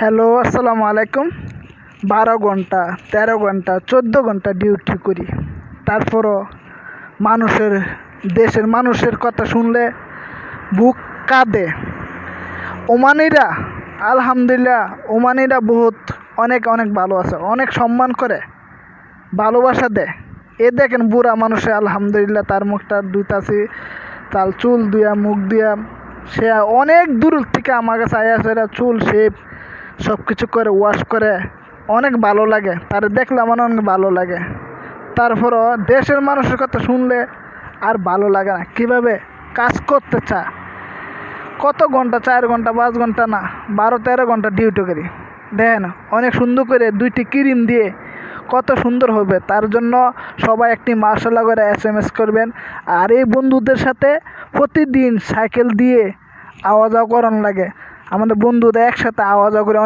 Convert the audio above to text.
Hello, আসসালামু আলাইকুম। বারো ঘণ্টা, তেরো ঘণ্টা, চোদ্দ ঘণ্টা ডিউটি করি। তারপরও মানুষের, দেশের মানুষের কথা শুনলে বুক কাঁদে। ওমানিরা, আলহামদুলিল্লাহ, ওমানিরা বহুত অনেক অনেক ভালো আছে। অনেক সম্মান করে, ভালোবাসা দেয়। এ দেখেন বুড়া মানুষে, আলহামদুলিল্লাহ, তার মুখটা ধুইতাছি, তার চুল দিয়া মুখ দিয়া সে অনেক দূর থেকে আমার কাছে আয়া চুল, শেপ সব কিছু করে ওয়াশ করে, অনেক ভালো লাগে। তার দেখলে আমার অনেক ভালো লাগে। তারপরও দেশের মানুষের কথা শুনলে আর ভালো লাগে না। কীভাবে কাজ করতে চা কত ঘণ্টা, চার ঘণ্টা, পাঁচ ঘণ্টা না, বারো, তেরো ঘণ্টা ডিউটি করি। দেখেন, অনেক সুন্দর করে দুইটি ক্রিম দিয়ে কত সুন্দর হবে। তার জন্য সবাই একটি মার্শাল্লাহ করে এস এম এস করবেন। আর এই বন্ধুদের সাথে প্রতিদিন সাইকেল দিয়ে আওয়া যাওয়া করানো লাগে। আমাদের বন্ধুদের একসাথে আওয়া যাওয়া করে